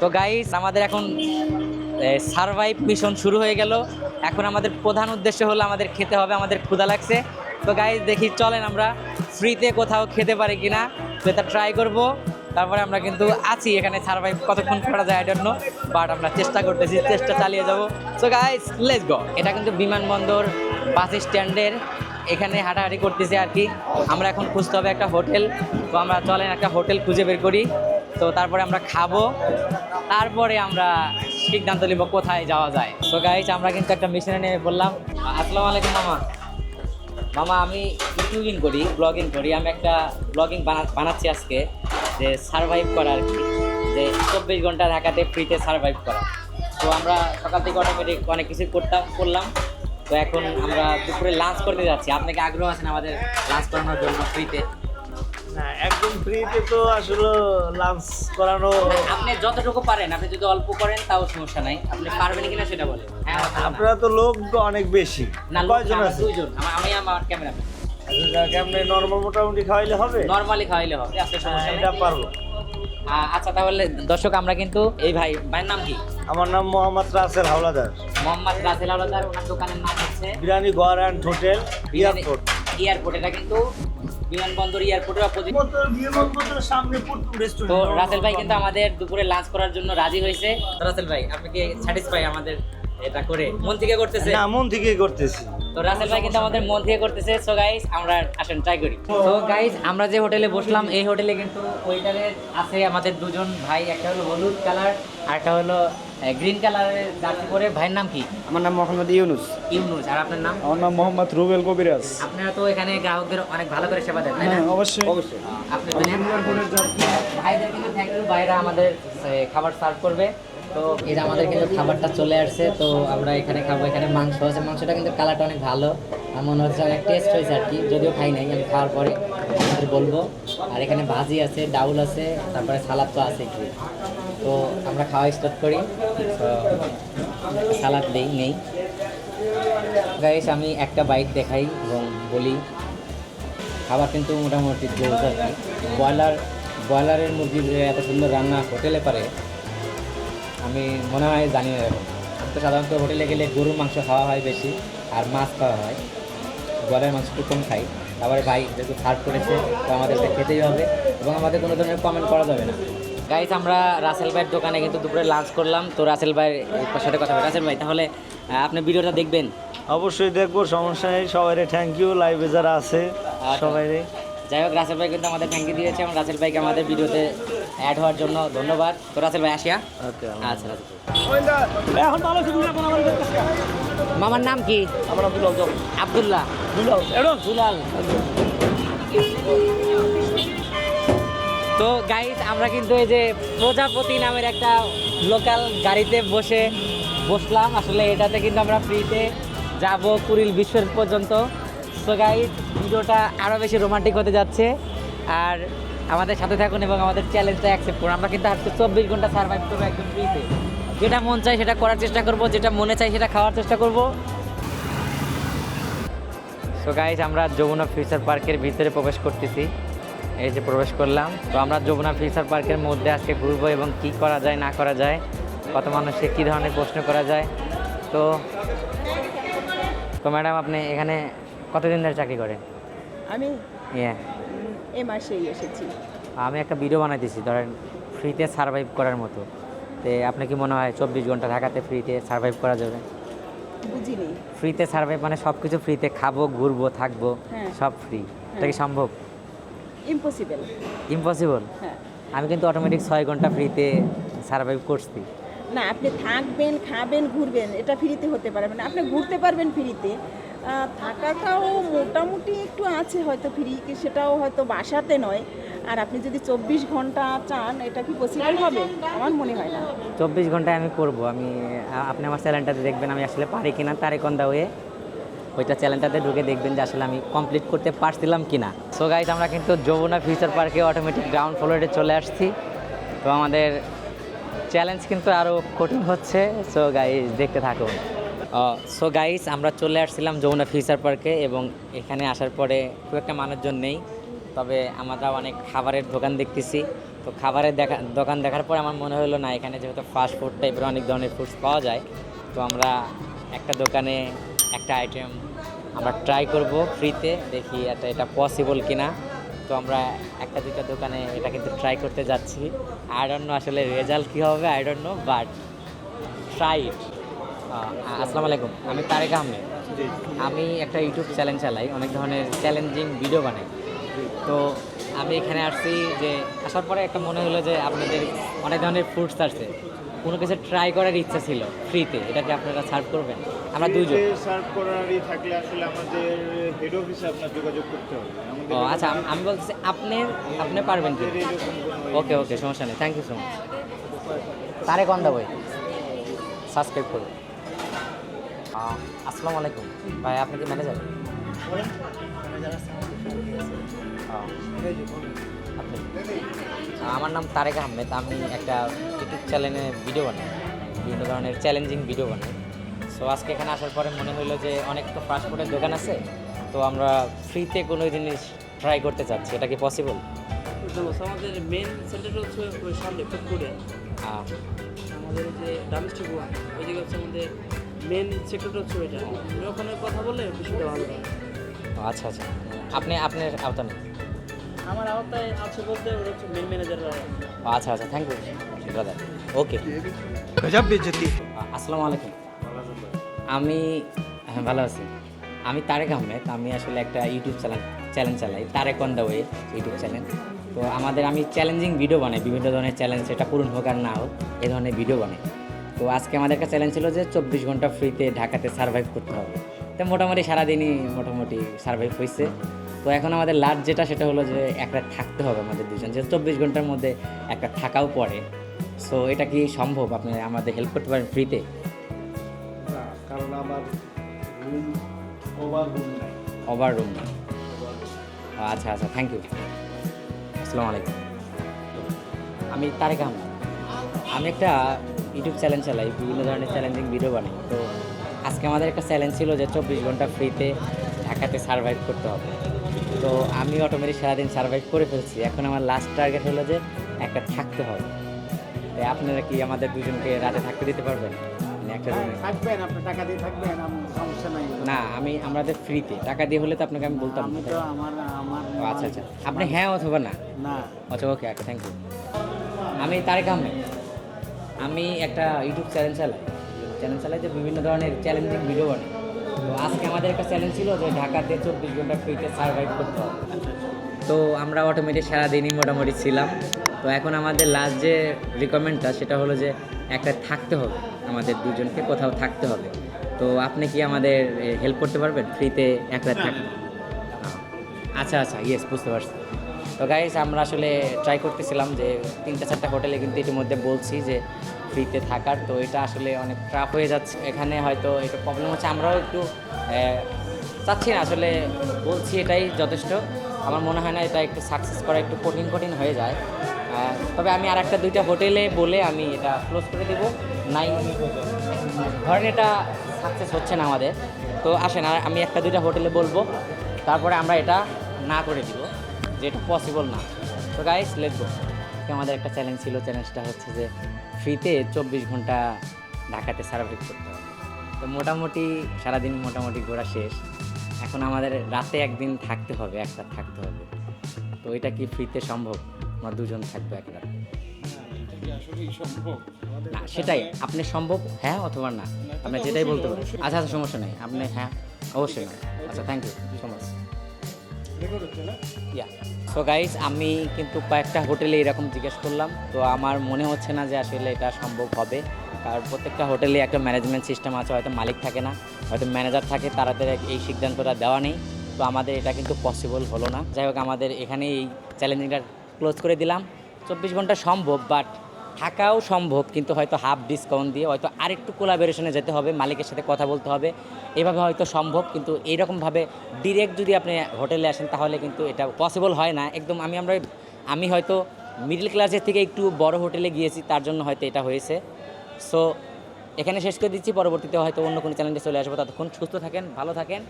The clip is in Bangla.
তো গাইস আমাদের এখন সারভাইভ মিশন শুরু হয়ে গেল। এখন আমাদের প্রধান উদ্দেশ্য হলো আমাদের খেতে হবে, আমাদের ক্ষুধা লাগছে। তো গাইস দেখি চলেন আমরা ফ্রিতে কোথাও খেতে পারি কিনা। তো এটা ট্রাই করব। তারপরে আমরা কিন্তু আছি এখানে সারভাইভ কতক্ষণ করা যায় জন্য বাট আমরা চেষ্টা করতেছি, চেষ্টা চালিয়ে যাব। সো গাইস লেটস গো এটা কিন্তু বিমানবন্দর বাস স্ট্যান্ডের এখানে হাঁটাহাঁটি করতেছি আর কি। আমরা এখন খুঁজতে হবে একটা হোটেল তো আমরা চলেন একটা হোটেল খুঁজে বের করি। তো তারপরে আমরা খাব। তারপরে আমরা সিদ্ধান্ত নিব কোথায় যাওয়া যায়। তো গাইজ আমরা কিন্তু একটা মিশনে নেমে বললাম আসসালামু আলাইকুম, মামা। মামা, আমি ইউটিউবিং করি ব্লগিং করি। আমি একটা ব্লগিং বানা বানাচ্ছি আজকে, যে সারভাইভ করা আর কি। যে চব্বিশ ঘণ্টা ঢাকাতে ফ্রিতে সারভাইভ করা। তো আমরা সকাল থেকে অটোমেটিক অনেক কিছু করতাম, করলাম। তো এখন আমরা দুপুরে লাঞ্চ করতে যাচ্ছি। আপনাকে আগ্রহ আছেন আমাদের লাঞ্চ করানোর জন্য ফ্রিতে না একদম ফ্রিতে তো আসলে লাঞ্চ করানো আপনি যতটুকু পারেন আপনি যদি অল্প করেন তাও সমস্যা নাই। আপনি পারবেন কিনা সেটা বলেন। হ্যাঁ আপনারা তো লোক অনেক বেশি। না কয়জন আছে? দুইজন। আমি আমার ক্যামেরা আপনি নর্মাল মোটামুটি খাওয়াইলে হবে? নরমালি খাওয়াইলে হবে আপনার হ্যাঁ, সমস্যা এটা পারব। আচ্ছা তাহলে দর্শক আমরা কিন্তু এই ভাই ভাইয়ের নাম কি? আমার নাম মোহাম্মদ রাসেল হাওলাদার। মোহাম্মদ রাসেল আলাদার ওনার দোকানের নাম হচ্ছে biryani and hotel airport airport এটা কিন্তু বিমানবন্দর এয়ারপোর্টের অপোজিট। বিমানবন্দরের সামনে তো রাসেল ভাই কিন্তু আমাদের দুপুরে লাঞ্চ করার জন্য রাজি হয়েছে। রাসেল ভাই আপনি কি স্যাটিসফাই আমাদের এটা করে? মন থেকে করতেছে না মন থেকে করতেছি। তো রাসেল ভাই কিন্তু আমাদের মন থেকে করতেছে। সো গাইস আমরা আসেন ট্রাই করি। তো গাইস আমরা যে হোটেলে বসলাম এই হোটেলে কিন্তু ওয়েটারের আছে আমাদের দুজন ভাই। একটা হলো হলুদ কালার আর একটা হলো গ্রিন কালারের জার্সি পরে। ভাইয়ের নাম কি? আমার নাম মোহাম্মদ ইউনুস। ইউনুস। আর আপনার নাম? আমার নাম মোহাম্মদ রুবেল কবিরাজ। আপনারা তো এখানে গ্রাহকদের অনেক ভালো করে সেবা দেন তাই না? হ্যাঁ অবশ্যই। অবশ্যই। আপনি ভাইদের কিন্তু থ্যাংক ইউ ভাইরা আমাদের খাবার সার্ভ করবে। তো যে আমাদের কিন্তু খাবারটা চলে আসছে, তো আমরা এখানে খাব। এখানে মাংস আছে। মাংসটা কিন্তু কালারটা অনেক ভালো। আমার মনে হচ্ছে অনেক টেস্ট হয়েছে আর কি। যদিও খাই নাই, আমি খাওয়ার পরে আপনাদের বলব। আর এখানে ভাজি আছে, ডাউল আছে, তারপরে সালাদ তো আছে একটু। তো আমরা খাওয়া স্টার্ট করি। সালাদ দেই নেই। গাইস আমি একটা বাইট দেখাই এবং বলি। খাবার কিন্তু মোটামুটি জোস আর কি ব্রয়লার, ব্রয়লারের মুরগির এত সুন্দর রান্না হোটেলে পারে আমি মনে হয় জানি না এরকম। আমি তো সাধারণত হোটেলে গেলে গরুর মাংস খাওয়া হয় বেশি আর মাছ খাওয়া হয়। ব্রয়লার মাংস একটু কম খাই। তারপরে ভাই যেহেতু সার্ভ করেছে তো আমাদের এটা খেতেই হবে এবং আমাদের কোনো ধরনের কমেন্ট করা যাবে না। গাইস আমরা রাসেল ভাইয়ের দোকানে কিন্তু দুপুরে লাঞ্চ করলাম। তো রাসেল ভাইয়ের সাথে কথা বলি রাসেল ভাই তাহলে আপনি ভিডিওটা দেখবেন। অবশ্যই দেখব সমস্যা নেই। সবাই থ্যাংক ইউ লাইভে যারা আছে সবাই যাই হোক রাসেল ভাই কিন্তু আমাদের থ্যাংক ইউ দিয়েছে এবং রাসেল ভাইকে আমাদের ভিডিওতে অ্যাড হওয়ার জন্য ধন্যবাদ। তো রাসেল ভাই আসিয়া আচ্ছা সুবিধা আমাদের মামার নাম কি? আমার আব্দুল্লাহ। দুলাল তো গাইস আমরা কিন্তু এই যে প্রজাপতি নামের একটা লোকাল গাড়িতে বসে বসলাম। আসলে এটাতে কিন্তু আমরা ফ্রিতে যাব কুড়িল বিশ্বের পর্যন্ত। তো গাইস ভিডিওটা আরও বেশি রোমান্টিক হতে যাচ্ছে। আর আমাদের সাথে থাকুন এবং আমাদের চ্যালেঞ্জটা অ্যাকসেপ্ট করুন। আমরা কিন্তু আজকে চব্বিশ ঘণ্টা সার্ভাইভ করব একদম ফ্রিতে যেটা মন চাই সেটা করার চেষ্টা করব, যেটা মনে চাই সেটা খাওয়ার চেষ্টা করব। সো গাইজ আমরা যমুনা ফিউচার পার্কের ভিতরে প্রবেশ করতেছি। এই যে প্রবেশ করলাম। তো আমরা যমুনা ফিউচার পার্কের মধ্যে আজকে ঘুরবো এবং কি করা যায়, না করা যায়, কত মানুষকে কী ধরনের প্রশ্ন করা যায়। তো তো ম্যাডাম আপনি এখানে কতদিন ধরে চাকরি করেন আমি? উম, এ মাসেই এসেছি। আমি একটা ভিডিও বানাইতেছি ধরেন ফ্রিতে সার্ভাইভ করার মতো। তে আপনি কি মনে হয় চব্বিশ ঘণ্টা ঢাকাতে ফ্রিতে সার্ভাইভ করা যাবে? বুঝিনি। ফ্রিতে সার্ভাইভ মানে সব কিছু ফ্রিতে খাব ঘুরবো থাকব হ্যাঁ। সব ফ্রি এটা কি সম্ভব? ইম্পসিবল ইম্পসিবল হ্যাঁ। আমি কিন্তু অটোমেটিক ছয় ঘণ্টা ফ্রিতে সার্ভাইভ করছি। না, আপনি থাকবেন, খাবেন, ঘুরবেন, এটা ফ্রিতে হতে পারবে না আপনি ঘুরতে পারবেন ফ্রিতে। থাকাটাও মোটামুটি একটু আছে হয়তো ফ্রি সেটাও হয়তো বাসাতে নয়। আর আপনি যদি চব্বিশ ঘণ্টা চান, এটা কি পসিবল হবে? আমার মনে হয় না। চব্বিশ ঘন্টায় আমি করব। আমি আপনি আমার চ্যানেলটাতে দেখবেন আমি আসলে পারি কিনা তারে কোন দাওয়ে ওইটা চ্যানেলটাতে ঢুকে দেখবেন যে আসলে আমি কমপ্লিট করতে পারছিলাম কি না সো গাইজ আমরা কিন্তু যমুনা ফিউচার পার্কে অটোমেটিক গ্রাউন্ড ফ্লোরে চলে আসছি। তো আমাদের চ্যালেঞ্জ কিন্তু আরও কঠিন হচ্ছে সো গাইজ দেখতে থাকুন। সো গাইজ আমরা চলে আসছিলাম যমুনা ফিউচার পার্কে এবং এখানে আসার পরে খুব একটা মানুষজন নেই, তবে আমরা অনেক খাবারের দোকান দেখতেছি। তো খাবারের দেখা, দোকান দেখার পর আমার মনে হলো, না, এখানে যেহেতু ফাস্ট ফুড টাইপের অনেক ধরনের ফুডস পাওয়া যায়, তো আমরা একটা দোকানে একটা আইটেম আমরা ট্রাই করব ফ্রিতে দেখি এটা এটা পসিবল কিনা। তো আমরা একটা দুইটা দোকানে এটা কিন্তু ট্রাই করতে যাচ্ছি। আই ডোন্ট নো আসলে রেজাল্ট কী হবে I don't know but try আসসালামু আলাইকুম আমি তারেক আহমেদ। আমি একটা ইউটিউব চ্যানেল চালাই অনেক ধরনের চ্যালেঞ্জিং ভিডিও বানাই। তো আমি এখানে আসছি যে আসার পরে একটা মনে হলো যে আপনাদের অনেক ধরনের ফুডস আসছে। কোনো কিছু ট্রাই করার ইচ্ছা ছিল ফ্রিতে এটাকে আপনারা সার্ভ করবেন? আমরা দুজন সার্ভ করারই থাকলে আসলে আমাদের হেড অফিসে আপনার যোগাযোগ করতে হবে। ও আচ্ছা আমি- বলতেছি আপনি আপনি পারবেন কি? ওকে ওকে সমস্যা নেই থ্যাংক ইউ সো মাচ তারে কন্দা বই সাবস্ক্রাইব করুন। আসসালামু আলাইকুম। ভাই আপনি কি ম্যানেজার আমার নাম তারেক আহমেদ আমি একটা ইউটিউব চ্যানেলে ভিডিও বানাই বিভিন্ন ধরনের চ্যালেঞ্জিং ভিডিও বানাই। সো আজকে এখানে আসার পরে মনে হলো যে অনেক তো ফাস্ট ফুডের দোকান আছে তো আমরা ফ্রিতে কোনো জিনিস ট্রাই করতে চাচ্ছি এটা কি পসিবল আমাদের মেন সেন্টারটা হচ্ছে ওই সামনে ফুটপুরে আমাদের যে ডামস্টিক ওয়ান ওই হচ্ছে আমাদের মেন সেক্টরটা হচ্ছে ওইটা। ওখানে কথা বলে বিষয়টা ভালো হয় আচ্ছা আচ্ছা। আপনি আপনার আওতা নেই আমার আওতায় আছে বলতে হচ্ছে মেন ম্যানেজাররা আচ্ছা আচ্ছা থ্যাংক ইউ ব্রাদার ওকে আসসালামু আলাইকুম। আমি হ্যাঁ ভালো আছি। আমি তারেক আহমেদ। আমি আসলে একটা ইউটিউব চ্যানেল চ্যানেল চালাই Tarek on the way YouTube channel তো আমাদের আমি চ্যালেঞ্জিং ভিডিও বানাই বিভিন্ন ধরনের চ্যালেঞ্জ সেটা পূরণ হোক আর না হোক এ ধরনের ভিডিও বানাই। তো আজকে আমাদের একটা চ্যালেঞ্জ ছিল যে চব্বিশ ঘণ্টা ফ্রিতে ঢাকাতে সার্ভাইভ করতে হবে। তো মোটামুটি সারাদিনই মোটামুটি সার্ভাইভ হয়েছে তো এখন আমাদের লাস্ট যেটা সেটা হলো যে একটা থাকতে হবে আমাদের দুজন যে চব্বিশ ঘণ্টার মধ্যে একটা থাকাও পড়ে। সো এটা কি সম্ভব? আপনি আমাদের হেল্প করতে পারেন ফ্রিতে কারণ আমার রুম ওভার রুম নাই। ওভার রুম আচ্ছা আচ্ছা থ্যাংক ইউ আসসালামু আলাইকুম। আমি তারেক আহমদ। আমি একটা ইউটিউব চ্যানেল চালাই বিভিন্ন ধরনের চ্যালেঞ্জিং ভিডিও বানাই। তো আজকে আমাদের একটা চ্যালেঞ্জ ছিল যে চব্বিশ ঘণ্টা ফ্রিতে ঢাকাতে সার্ভাইভ করতে হবে। তো আমি অটোমেটিক সারাদিন সার্ভাইভ করে ফেলছি। এখন আমার লাস্ট টার্গেট হলো যে একটা থাকতে হবে। তাই আপনারা কি আমাদের দুজনকে রাতে থাকতে দিতে পারবেন? মানে একটা রুমে থাকবেন আপনি টাকা দিয়ে থাকবেন সমস্যা নাই। না আমি আমাদের ফ্রিতে টাকা দিয়ে হলে তো আপনাকে আমি বলতাম। আমি তো আমার আমার ও, আচ্ছা আচ্ছা। আপনি হ্যাঁ অথবা না? না। আচ্ছা ওকে ওকে থ্যাংক ইউ আমি তারেক আহমেদ। আমি একটা ইউটিউব চ্যানেল চালাই। চ্যানেল চালাই যে বিভিন্ন ধরনের চ্যালেঞ্জিং ভিডিও বানাই তো আজকে আমাদের একটা চ্যালেঞ্জ ছিল যে ঢাকাতে চব্বিশ ঘণ্টা ফ্রিতে সার্ভাইভ করতে হবে। তো আমরা অটোমেটিক সারাদিনই মোটামুটি ছিলাম। তো এখন আমাদের লাস্ট যে রিকমেন্ডটা সেটা হলো যে একটা থাকতে হবে। আমাদের দুজনকে কোথাও থাকতে হবে। তো আপনি কি আমাদের হেল্প করতে পারবেন? ফ্রিতে এক রাত থাকতে আচ্ছা আচ্ছা ইয়েস বুঝতে পারছি। তো গাইস আমরা আসলে ট্রাই করতেছিলাম যে তিনটা চারটা হোটেলে কিন্তু ইতিমধ্যে বলছি যে ফ্রিতে থাকার, তো এটা আসলে অনেক ট্রাফ হয়ে যাচ্ছে। এখানে হয়তো এটা প্রবলেম হচ্ছে। আমরাও একটু চাচ্ছি না। আসলে বলছি এটাই যথেষ্ট। আমার মনে হয় না এটা একটু সাকসেস করা একটু কঠিন কঠিন হয়ে যায়। তবে আমি আর একটা দুইটা হোটেলে বলে আমি এটা ক্লোজ করে দেবো। নাই ধরেন এটা সাকসেস হচ্ছে না আমাদের। তো আসেন, আর আমি একটা দুইটা হোটেলে বলব। তারপরে আমরা এটা না করে দিব যে এটা পসিবল না। তো গাইস গো আমাদের একটা চ্যালেঞ্জ ছিল চ্যালেঞ্জটা হচ্ছে যে ফ্রিতে চব্বিশ ঘণ্টা ঢাকাতে সার্ভিস করতে হবে। তো মোটামুটি সারাদিন মোটামুটি ঘোরা শেষ। এখন আমাদের রাতে একদিন থাকতে হবে এক রাত থাকতে হবে। তো এটা কি ফ্রিতে সম্ভব? আমরা দুজন থাকব এক রাত না সেটাই। আপনি সম্ভব? হ্যাঁ অথবা না। আপনি যেটাই বলতে পারেন। আচ্ছা আচ্ছা সমস্যা নেই। আপনি হ্যাঁ অবশ্যই আচ্ছা thank you so much yeah so guys আমি কিন্তু কয়েকটা হোটেলে এরকম জিজ্ঞেস করলাম। তো আমার মনে হচ্ছে না যে আসলে এটা সম্ভব হবে। কারণ প্রত্যেকটা হোটেলে একটা ম্যানেজমেন্ট সিস্টেম আছে, হয়তো মালিক থাকে না, হয়তো ম্যানেজার থাকে তাদের এই সিদ্ধান্তটা দেওয়া নেই। তো আমাদের এটা কিন্তু পসিবল হলো না। যাই হোক, আমাদের এখানে এই চ্যালেঞ্জিংটা ক্লোজ করে দিলাম। চব্বিশ ঘণ্টা সম্ভব বাট থাকাও সম্ভব, কিন্তু হয়তো হাফ ডিসকাউন্ট দিয়ে হয়তো আরেকটু কোলাবোরেশনে যেতে হবে, মালিকের সাথে কথা বলতে হবে। এভাবে হয়তো সম্ভব, কিন্তু এইরকমভাবে ডিরেক্ট যদি আপনি হোটেলে আসেন, তাহলে কিন্তু এটা পসিবল হয় না। একদম আমি আমরা, আমি হয়তো মিডল ক্লাসের থেকে একটু বড় হোটেলে গিয়েছি, তার জন্য হয়তো এটা হয়েছে। সো এখানে শেষ করে দিচ্ছি, পরবর্তীতে হয়তো অন্য কোনো চ্যানেলে চলে আসব। ততক্ষণ সুস্থ থাকেন, ভালো থাকেন।